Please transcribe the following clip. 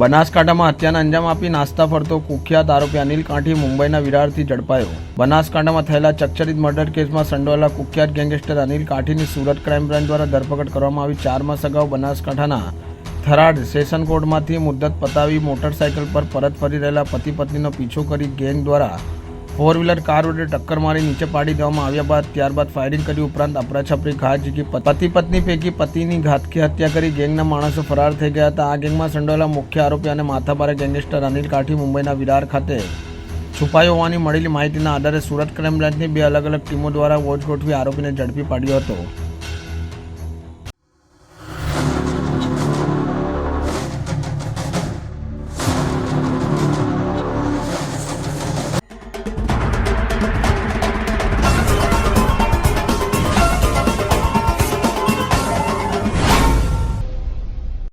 બનાસકાંઠામાં હત્યાના અંજામ આપી નાસ્તા ફરતો કુખ્યાત આરોપી અનિલ કાંઠી મુંબઈના વિરારથી ઝડપાયો. બનાસકાંઠામાં થયેલા ચકચરિત મર્ડર કેસમાં સંડોવાયેલા કુખ્યાત ગેંગસ્ટર અનિલ કાંઠીની સુરત ક્રાઇમ બ્રાન્ચ દ્વારા ધરપકડ કરવામાં આવી. ચાર માસ અગાઉ બનાસકાંઠાના થરાડ સેશન કોર્ટમાંથી મુદ્દત પતાવી મોટરસાયકલ પર પરત ફરી રહેલા પતિ પત્નીનો પીછો કરી ગેંગ દ્વારા ફોર વ્હીલર કાર વડે ટક્કર મારી નીચે પાડી દેવામાં આવ્યા બાદ ત્યારબાદ ફાયરિંગ કરી ઉપરાંત અપરાછપરી ઘા ઝીકી પતિ પત્ની પૈકી પતિની ઘાતકી હત્યા કરી ગેંગના માણસો ફરાર થઈ ગયા હતા. આ ગેંગમાં સંડોયેલા મુખ્ય આરોપી અને માથાભારે ગેંગસ્ટર અનિલ કાઠી મુંબઈના વિરાર ખાતે છુપાયો હોવાની મળેલી માહિતીના આધારે સુરત ક્રાઇમ બ્રાન્ચની બે અલગ અલગ ટીમો દ્વારા વોચ ગોઠવી આરોપીને ઝડપી પાડ્યો હતો.